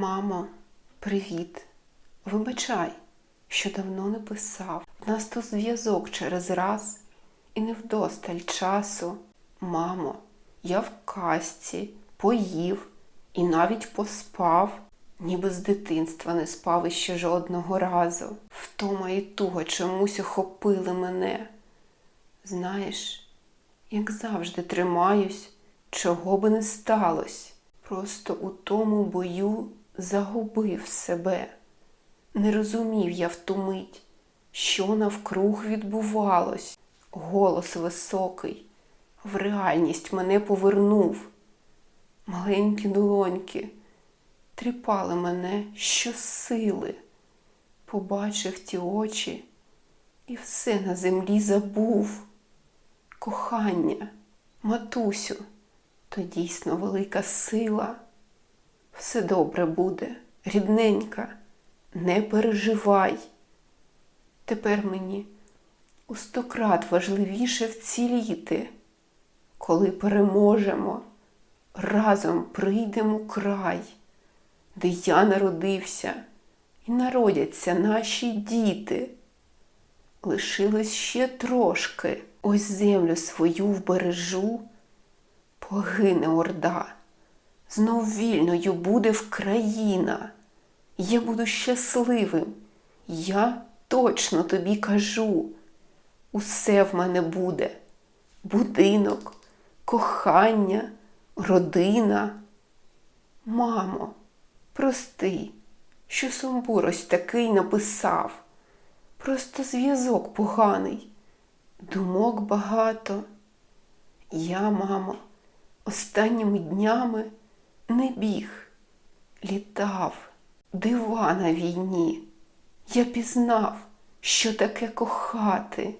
Мамо, привіт. Вибачай, що давно не писав. В нас тут зв'язок через раз і не вдосталь часу. Мамо, я в касті поїв і навіть поспав, ніби з дитинства не спав іще жодного разу. Втома і туга чомусь охопили мене. Знаєш, як завжди тримаюсь, чого би не сталося. Просто у тому бою загубив себе. Не розумів я в ту мить, що навкруг відбувалось. Голос високий, в реальність мене повернув. Маленькі долоньки тріпали мене щосили. Побачив ті очі і все на землі забув. Кохання, матусю, то дійсно велика сила. Все добре буде, рідненька, не переживай. Тепер мені у сто крат важливіше вціліти. Коли переможемо, разом прийдемо край, де я народився і народяться наші діти. Лишилось ще трошки, ось землю свою вбережу, погине орда, знов вільною буде Вкраїна. Я буду щасливим, я точно тобі кажу. Усе в мене буде будинок, кохання, родина. Мамо, прости, що сумбур ось такий написав. Просто зв'язок поганий, думок багато. Я, мамо, останніми днями не біг, літав, дива на війні. Я пізнав, що таке кохати.